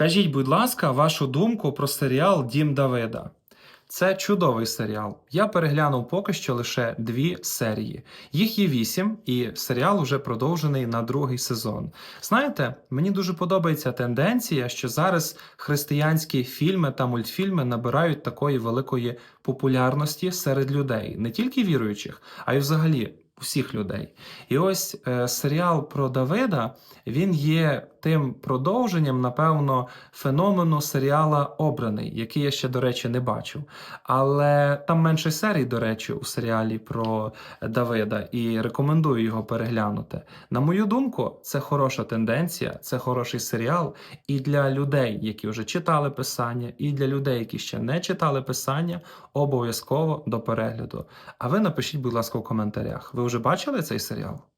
Скажіть, будь ласка, вашу думку про серіал Дім Давида. Це чудовий серіал. Я переглянув поки що лише дві серії. Їх є вісім, і серіал вже продовжений на другий сезон. Знаєте, мені дуже подобається тенденція, що зараз християнські фільми та мультфільми набирають такої великої популярності серед людей, не тільки віруючих, а й взагалі усіх людей. І ось е, серіал про Давида він є тим продовженням, напевно, феномену серіала Обраний, який я ще, до речі, не бачив. Але там менше серій, до речі, у серіалі про Давида, і рекомендую його переглянути. На мою думку, це хороша тенденція, це хороший серіал і для людей, які вже читали писання, і для людей, які ще не читали писання, обов'язково до перегляду. А ви напишіть, будь ласка, у коментарях. Ви вже бачили цей серіал?